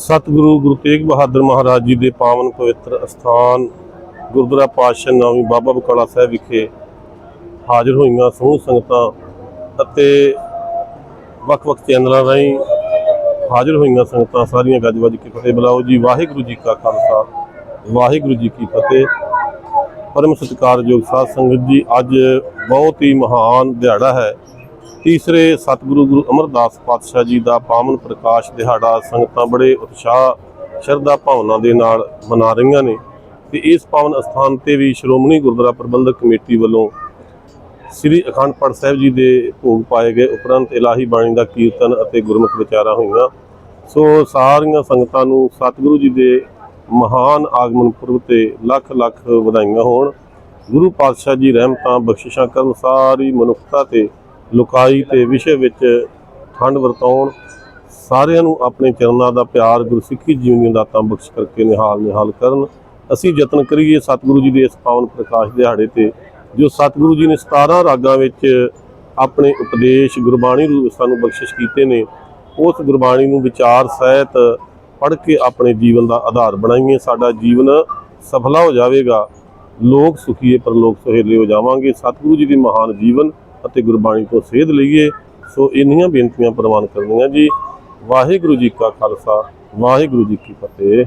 ਸਤਿਗੁਰੂ ਗੁਰੂ ਤੇਗ ਬਹਾਦਰ ਮਹਾਰਾਜ ਜੀ ਦੇ ਪਾਵਨ ਪਵਿੱਤਰ ਅਸਥਾਨ ਗੁਰਦੁਆਰਾ ਪਾਤਸ਼ਾਹ ਨਾਮੀ ਬਾਬਾ ਬਕਾਲਾ ਸਾਹਿਬ ਵਿਖੇ ਹਾਜ਼ਰ ਹੋਈਆਂ ਸਮੂਹ ਸੰਗਤਾਂ ਅਤੇ ਵੱਖ-ਵੱਖ ਚੈਨਲਾਂ ਰਾਹੀਂ ਹਾਜ਼ਰ ਹੋਈਆਂ ਸੰਗਤਾਂ ਸਾਰੀਆਂ ਗੱਜ ਵੱਜ ਕੇ ਫਤਿਹ। ਬੁਲਾਓ ਜੀ, ਵਾਹਿਗੁਰੂ ਜੀ ਕਾ ਖਾਲਸਾ, ਵਾਹਿਗੁਰੂ ਜੀ ਕੀ ਫਤਿਹ। ਪਰਮ ਸਤਿਕਾਰਯੋਗ ਸਾਧ ਸੰਗਤ ਜੀ, ਅੱਜ ਬਹੁਤ ਹੀ ਮਹਾਨ ਦਿਹਾੜਾ ਹੈ। ਤੀਸਰੇ ਸਤਿਗੁਰੂ ਗੁਰੂ ਅਮਰਦਾਸ ਪਾਤਸ਼ਾਹ ਜੀ ਦਾ ਪਾਵਨ ਪ੍ਰਕਾਸ਼ ਦਿਹਾੜਾ ਸੰਗਤਾਂ ਬੜੇ ਉਤਸ਼ਾਹ, ਸ਼ਰਧਾ ਭਾਵਨਾ ਦੇ ਨਾਲ ਮਨਾ ਰਹੀਆਂ ਨੇ ਤੇ ਇਸ ਪਾਵਨ ਅਸਥਾਨ ਤੇ ਵੀ ਸ਼੍ਰੋਮਣੀ ਗੁਰਦੁਆਰਾ ਪ੍ਰਬੰਧਕ ਕਮੇਟੀ ਵੱਲੋਂ ਸ੍ਰੀ ਅਖੰਡ ਪਾਠ ਸਾਹਿਬ ਜੀ ਦੇ ਭੋਗ ਪਾਏ ਗਏ। ਉਪਰੰਤ ਇਲਾਹੀ ਬਾਣੀ ਦਾ ਕੀਰਤਨ ਅਤੇ ਗੁਰਮਤਿ ਵਿਚਾਰਾਂ ਹੋਈਆਂ। ਸੋ ਸਾਰੀਆਂ ਸੰਗਤਾਂ ਨੂੰ ਸਤਿਗੁਰੂ ਜੀ ਦੇ ਮਹਾਨ ਆਗਮਨ ਪੁਰਬ ਤੇ ਲੱਖ ਲੱਖ ਵਧਾਈਆਂ ਹੋਣ। ਗੁਰੂ ਪਾਤਸ਼ਾਹ ਜੀ ਰਹਿਮਤਾਂ, ਬਖਸ਼ਿਸ਼ਾਂ ਕਰਨ ਸਾਰੀ ਮਨੁੱਖਤਾ ਤੇ ਲੁਕਾਈ ਤੇ ਵਿਸ਼ੇ ਵਿੱਚ ਠੰਡ ਵਰਤਾਉਣ, ਸਾਰਿਆਂ ਨੂੰ ਆਪਣੇ ਚਰਨਾਂ ਦਾ ਪਿਆਰ ਗੁਰਸਿੱਖੀ ਜੀਵਨੀ ਦਾਤਾਂ ਬਖਸ਼ ਕਰਕੇ ਨਿਹਾਲ ਨਿਹਾਲ ਕਰਨ। ਅਸੀਂ ਯਤਨ ਕਰੀਏ ਸਤਿਗੁਰੂ ਜੀ ਦੇ ਇਸ ਪਾਵਨ ਪ੍ਰਕਾਸ਼ ਦਿਹਾੜੇ ਤੇ, ਜੋ ਸਤਿਗੁਰੂ ਜੀ ਨੇ 17 ਰਾਗਾਂ ਵਿੱਚ ਆਪਣੇ ਉਪਦੇਸ਼ ਗੁਰਬਾਣੀ ਨੂੰ ਸਾਨੂੰ ਬਖਸ਼ਿਸ਼ ਕੀਤੇ ਨੇ, ਉਸ ਗੁਰਬਾਣੀ ਨੂੰ ਵਿਚਾਰ ਸਹਿਤ ਪੜ੍ਹ ਕੇ ਆਪਣੇ ਜੀਵਨ ਦਾ ਆਧਾਰ ਬਣਾਈਏ। ਸਾਡਾ ਜੀਵਨ ਸਫਲਾ ਹੋ ਜਾਵੇਗਾ, ਲੋਕ ਸੁਖੀਏ ਪਰ ਲੋਕ ਸੁਹੇਲੇ ਹੋ ਜਾਵਾਂਗੇ। ਸਤਿਗੁਰੂ ਜੀ ਦੇ ਮਹਾਨ ਜੀਵਨ ਅਤੇ ਗੁਰਬਾਣੀ ਤੋਂ ਸੇਧ ਲਈਏ, ਸੋ ਇੰਨੀਆਂ ਬੇਨਤੀਆਂ ਪ੍ਰਵਾਨ ਕਰਨੀਆਂ ਜੀ। ਵਾਹਿਗੁਰੂ ਜੀ ਕਾ ਖਾਲਸਾ, ਵਾਹਿਗੁਰੂ ਜੀ ਕੀ ਫਤਿਹ।